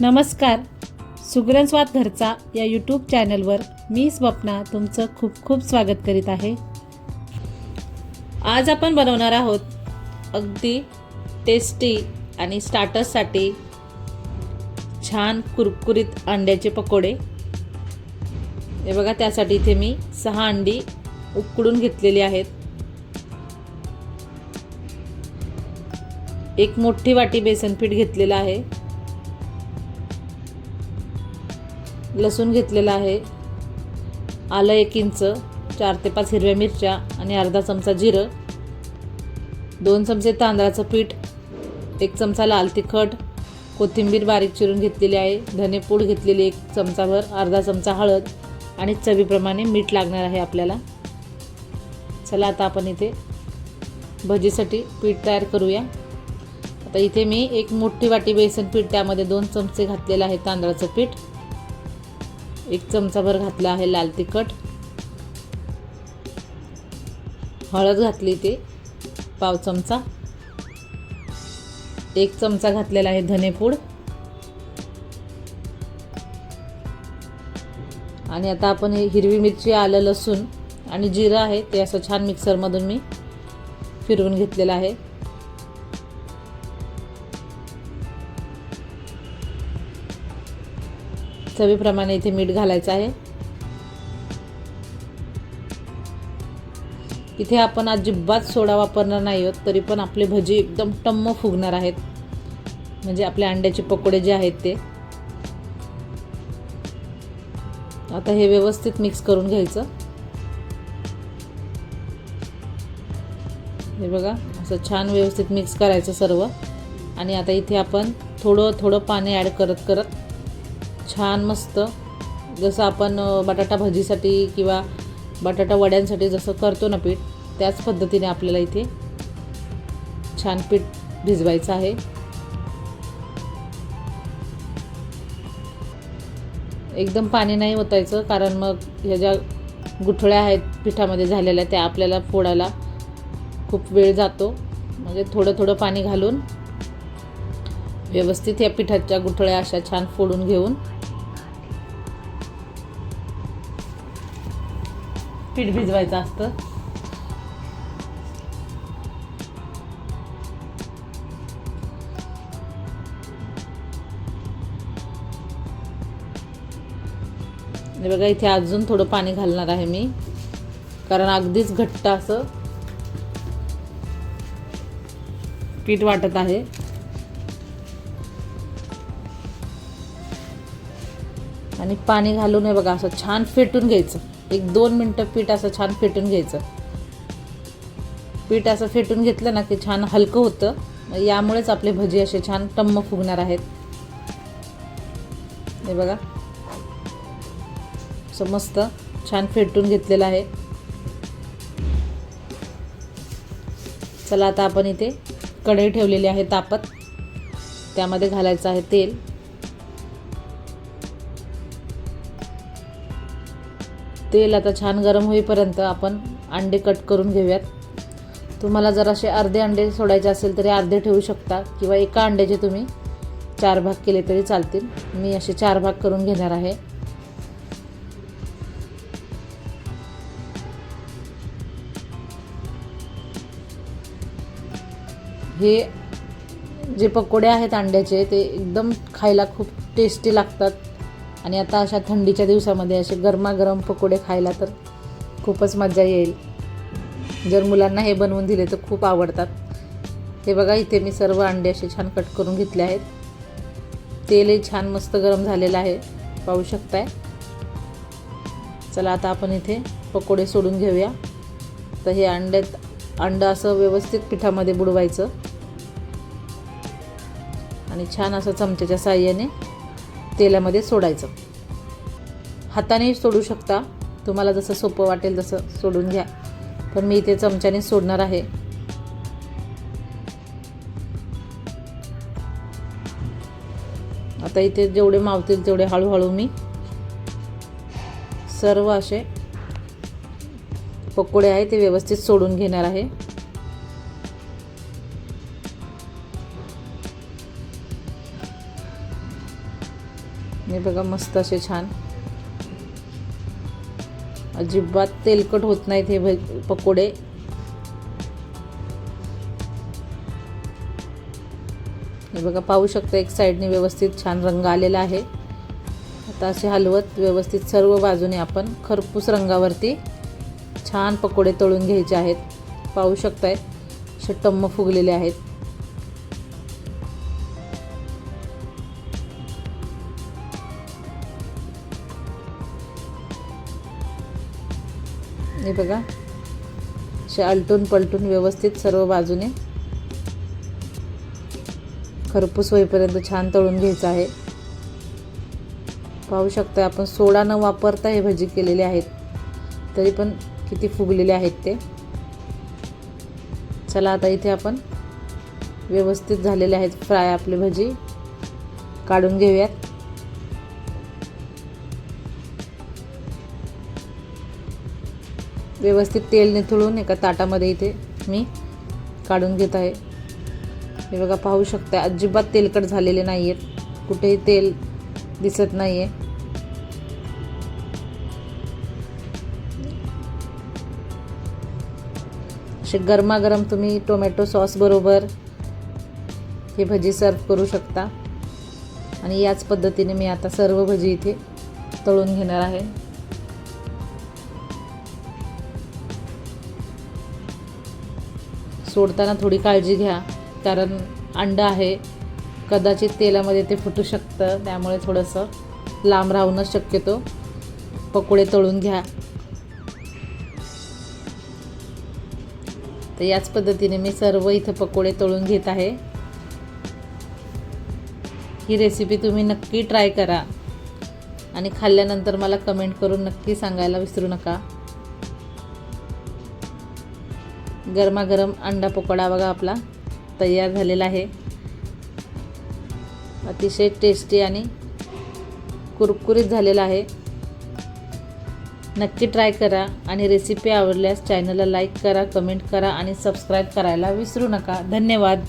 नमस्कार. सुगरणस्वाद घरचा या यूट्यूब चॅनलवर मी स्वप्ना तुमचं खूप खूप स्वागत करीत आहे. आज आपण बनवणार आहोत अगदी टेस्टी आणि स्टार्टर्ससाठी छान कुरकुरीत अंड्याचे पकोडे. हे बघा त्यासाठी इथे मी सहा अंडी उकडून घेतलेली आहेत. एक मोठी वाटी बेसन पीठ घेतलेलं आहे. लसूण घेतलेला आहे. आलं एक इंच चार ते पाच हिरव्या मिरच्या आणि अर्धा चमचा जिरं. दोन चमचे तांदळाचं पीठ एक चमचा लाल तिखट कोथिंबीर बारीक चिरून घेतलेली आहे. धनेपूड घेतलेली एक चमचाभर अर्धा चमचा हळद आणि चवीप्रमाणे मीठ लागणार आहे आपल्याला. चला आता आपण इथे भजीसाठी पीठ तयार करूया. आता इथे मी एक मोठी वाटी बेसन पीठ त्यामध्ये दोन चमचे घातलेलं आहे तांदळाचं पीठ. एक चमचाभर घातलं आहे लाल तिखट. हळद घातली ते पाव चमचा. एक चमचा घातलेला आहे धनेपूड आणि आता आपण हे हिरवी मिरची आलं लसूण आणि जिरं आहे ते असं छान मिक्सरमधून मी फिरवून घेतलेलं आहे. चवीप्रमाणे इथे मीठ घालायचं आहे. इथे आपण अजिबात सोडा वापरणार नाही आहोत तरी पण आपले भजी एकदम टम्म फुगणार आहेत. म्हणजे आपले अंड्याचे पकोडे जे आहेत ते. आता हे व्यवस्थित मिक्स करून घ्यायचं. हे बघा असं छान व्यवस्थित मिक्स करायचं सर्व. आणि आता इथे आपण थोडं थोडं पाणी ॲड करत करत छान मस्त. जसं आपण बटाटा भजीसाठी किंवा बटाटा वड्यांसाठी जसं करतो ना पीठ त्याच पद्धतीने आपल्याला इथे छान पीठ भिजवायचं आहे. एकदम पाणी नाही ओतायचं कारण मग ह्या ज्या गुठळ्या आहेत पिठामध्ये झालेल्या त्या आपल्याला फोडायला खूप वेळ जातो. म्हणजे थोडं थोडं पाणी घालून व्यवस्थित या पिठाच्या गुठळ्या अशा छान फोडून घेऊन पीठ भिजवायचं असतं. बघा इथे अजून थोडं पाणी घालणार आहे मी. कारण अगदीच घट्ट असं पीठ वाटत आहे. आणि पाणी घालून हे बघा असं छान फेटून घ्यायचं. एक दोन मिनटं पीठ असं छान फेटून घ्यायचं. पीठ असं फेटून घेतलं ना की छान हलकं होतं. यामुळेच आपले भजी असे छान टम्म फुगणार आहेत. हे बघा. असं मस्त छान फेटून घेतलेलं आहे. चला आता आपण इथे कढई ठेवलेली आहे तापत. त्यामध्ये घालायचं आहे तेल. तेल आता छान गरम होईपर्यंत आपण अंडे कट करून घेऊयात. तुम्हाला जर असे अर्धे अंडे सोडायचे असेल तरी अर्धे ठेवू शकता किंवा एका अंड्याचे तुम्ही चार भाग केले तरी चालतील. मी असे चार भाग करून घेणार आहे. हे जे पकोडे आहेत अंड्याचे ते एकदम खायला खूप टेस्टी लागतात. आणि आता अशा थंडीच्या दिवसामध्ये असे गरमागरम पकोडे खायला तर खूपच मजा येईल. जर मुलांना हे बनवून दिले तर खूप आवडतात. हे बघा इथे मी सर्व अंडे असे छान कट करून घेतले आहेत. तेलही छान मस्त गरम झालेलं आहे. पाहू शकताय? चला आता आपण इथे पकोडे सोडून घेऊया. तर हे अंड्यात अंडं असं व्यवस्थित पिठामध्ये बुडवायचं. आणि छान असं चमच्याच्या साह्याने तेलामध्ये सोडायचं. हाताने सोडू शकता. तुम्हाला जसं सोपं वाटेल तसं सोडून घ्या. पण मी इथे चमच्याने सोडणार आहे. आता इथे जेवढे मावतील तेवढे हळूहळू मी सर्व असे पकोडे आहे ते व्यवस्थित सोडून घेणार आहे. आणि बघा मस्त असे छान. अजिबात तेलकट होत नाहीत हे भ पकोडे. हे बघा पाहू शकता एक साईडने व्यवस्थित छान रंग आलेला आहे. आता असे हलवत व्यवस्थित सर्व बाजूने आपण खरपूस रंगावरती छान पकोडे तळून घ्यायचे आहेत. पाहू शकताय असे टम्म फुगलेले आहेत. हे बघा. असे आलटून पलटून व्यवस्थित सर्व बाजूने खरपूस होईपर्यंत छान तळून घ्यायचं आहे. पाहू शकता आपण सोडा न वापरता हे भजी केलेले आहेत. तरी पण किती फुगलेले आहेत ते. चला आता इथे आपण व्यवस्थित झालेले आहेत फ्राय आपले भजी. काढून घेऊयात. व्यवस्थित तेल निथळून एका ताटामध्ये इथे मी काढून घेत आहे. हे बघा पाहू शकता अजिबात तेलकट झालेले नाही आहेत कुठेही तेल दिसत नाही आहे असे गरमागरम तुम्ही टोमॅटो सॉस बरोबर हे भजी सर्व करू शकता. आणि याच पद्धतीने मी आता सर्व भजी इथे तळून घेणार आहे. सोडताना थोडी काळजी घ्या कारण अंडं आहे. कदाचित तेलामध्ये ते फुटू शकतं त्यामुळे थोडंसं लांब राहूनच शक्यतो पकोडे तळून घ्या. तर याच पद्धतीने मी सर्व इथं पकोडे तळून घेत आहे. ही रेसिपी तुम्ही नक्की ट्राय करा. आणि खाल्ल्यानंतर मला कमेंट करून नक्की सांगायला विसरू नका. गरमागरम अंडा पकोडा बघा आपला तयार झालेला आहे. अतिशय टेस्टी आणि कुरकुरीत झालेला आहे. नक्की ट्राय करा आणि रेसिपी आवडल्यास चॅनलला लाईक करा कमेंट करा आणि सबस्क्राईब करायला विसरू नका. धन्यवाद.